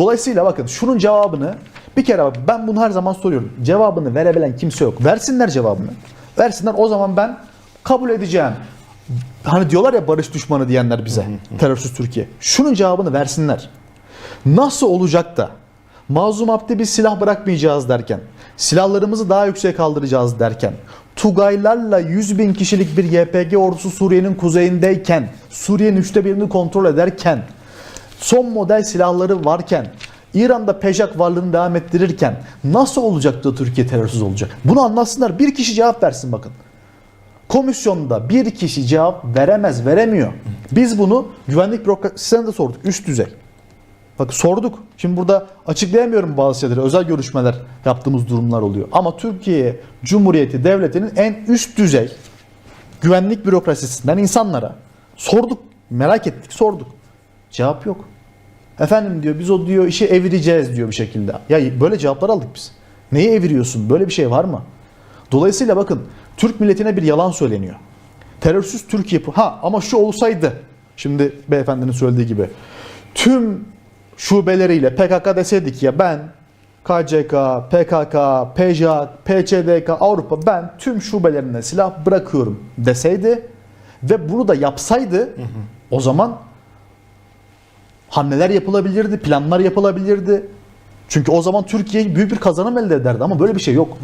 Dolayısıyla bakın şunun cevabını bir kere bak ben bunu her zaman soruyorum. Cevabını verebilen kimse yok. Versinler cevabını. Versinler o zaman ben kabul edeceğim. Hani diyorlar ya barış düşmanı diyenler bize. terörsüz Türkiye. Şunun cevabını versinler. Nasıl olacak da Mazlum Abdi biz silah bırakmayacağız derken, silahlarımızı daha yükseğe kaldıracağız derken, Tugaylarla 100 bin kişilik bir YPG ordusu Suriye'nin kuzeyindeyken, Suriye'nin üçte birini kontrol ederken, son model silahları varken, İran'da Pejak varlığını devam ettirirken nasıl olacak da Türkiye terörsüz olacak? Bunu anlatsınlar. Bir kişi cevap versin bakın. Komisyonda bir kişi cevap veremez, veremiyor. Biz bunu güvenlik bürokrasisine de sorduk. Üst düzey. Bak sorduk. Şimdi burada açıklayamıyorum bazı şeyleri. Özel görüşmeler yaptığımız durumlar oluyor. Ama Türkiye Cumhuriyeti Devleti'nin en üst düzey güvenlik bürokrasisinden insanlara sorduk. Merak ettik, sorduk. Cevap yok. Efendim diyor biz o diyor işi evireceğiz diyor bir şekilde. Ya böyle cevaplar aldık biz. Neyi eviriyorsun? Böyle bir şey var mı? Dolayısıyla bakın Türk milletine bir yalan söyleniyor. Terörsüz Türkiye ha ama şu olsaydı şimdi beyefendinin söylediği gibi tüm şubeleriyle PKK deseydik ya ben KCK, PKK, PJAK, PÇDK, Avrupa ben tüm şubelerine silah bırakıyorum deseydi ve bunu da yapsaydı o zaman hamleler yapılabilirdi, planlar yapılabilirdi. Çünkü o zaman Türkiye büyük bir kazanım elde ederdi ama böyle bir şey yok.